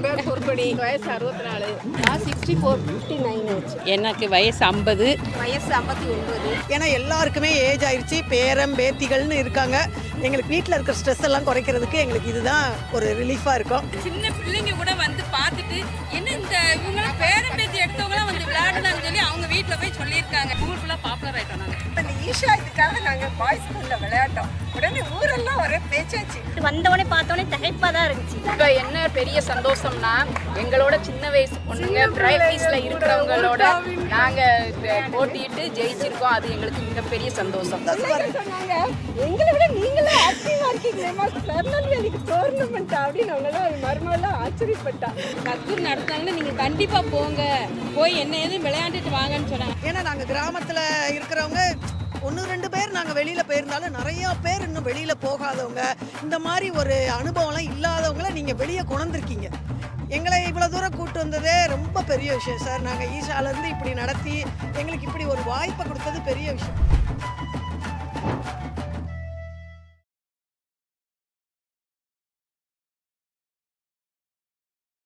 என் பேர் வயசு அறுபத்தி நாலு நான் சிக்ஸ்டி ஃபோர் ஃபிஃப்டி நைன் ஆச்சு எனக்கு வயசு ஐம்பது. வயசு ஐம்பத்தி ஒன்பது. ஏன்னா எல்லாருக்குமே ஏஜ் ஆயிடுச்சு பேரம் பேத்திகள்னு இருக்காங்க. எங்களுக்கு வீட்டில் இருக்கிற ஸ்ட்ரெஸ் எல்லாம் குறைக்கிறதுக்கு எங்களுக்கு இதுதான் ஒரு ரிலீஃபாக இருக்கும். சின்ன பிள்ளைங்க கூட வந்து பார்த்துட்டு என்ன இந்த இவங்களாம் பேரம் பேத்தி எடுத்தவங்களாம் வந்து விளையாடுனாங்கன்னு சொல்லி அவங்க வீட்டில் போய் சொல்லியிருக்காங்க. ஊர் ஃபுல்லாக பாப்புலர் ஆயிட்டோம் நாங்கள் இந்த ஈஷா இதுக்காக நாங்கள் விளையாட்டோம் உடனே ஊரெல்லாம் ஒரே பேச்சாச்சு. வந்தவொடனே பார்த்தோன்னே திகைப்பாக தான் இருந்துச்சு. இப்போ என்ன பெரிய சந்தோஷம்னா எங்களோட சின்ன வயசு பொண்ணுங்க பிரைவேட்ல இருக்கிறவங்களோட நாங்க போட்டியிட்டு ஜெயிச்சிருக்கோம். அது எங்களுக்கு மிகப்பெரிய சந்தோஷம். சொன்னாங்க? எங்களை விட நீங்களே ஆக்டிவாக இருக்கீங்களேம்மா திருநெல்வேலிக்கு டோர்னமெண்ட் அப்படின்னு அவங்களாம் மருமெல்லாம் ஆச்சரியப்பட்டா. கத்தூர் நடத்துனாங்கன்னா நீங்கள் கண்டிப்பாக போங்க. போய் என்ன ஏதும் விளையாண்டுட்டு வாங்கன்னு சொன்னாங்க. ஏன்னா நாங்கள் கிராமத்தில் இருக்கிறவங்க ஒன்று ரெண்டு பேர் நாங்கள் வெளியில் போயிருந்தாலும் நிறையா பேர் இன்னும் வெளியில் போகாதவங்க. இந்த மாதிரி ஒரு அனுபவம்லாம் இல்லாதவங்கள நீங்கள் வெளியே கொண்டிருக்கீங்க எங்களை இவ்வளோ தூரம் கூட்டு வந்ததே ரொம்ப பெரிய விஷயம் சார். நாங்கள் ஈஷாலேருந்து இப்படி நடத்தி எங்களுக்கு இப்படி ஒரு வாய்ப்பை கொடுத்தது பெரிய விஷயம்.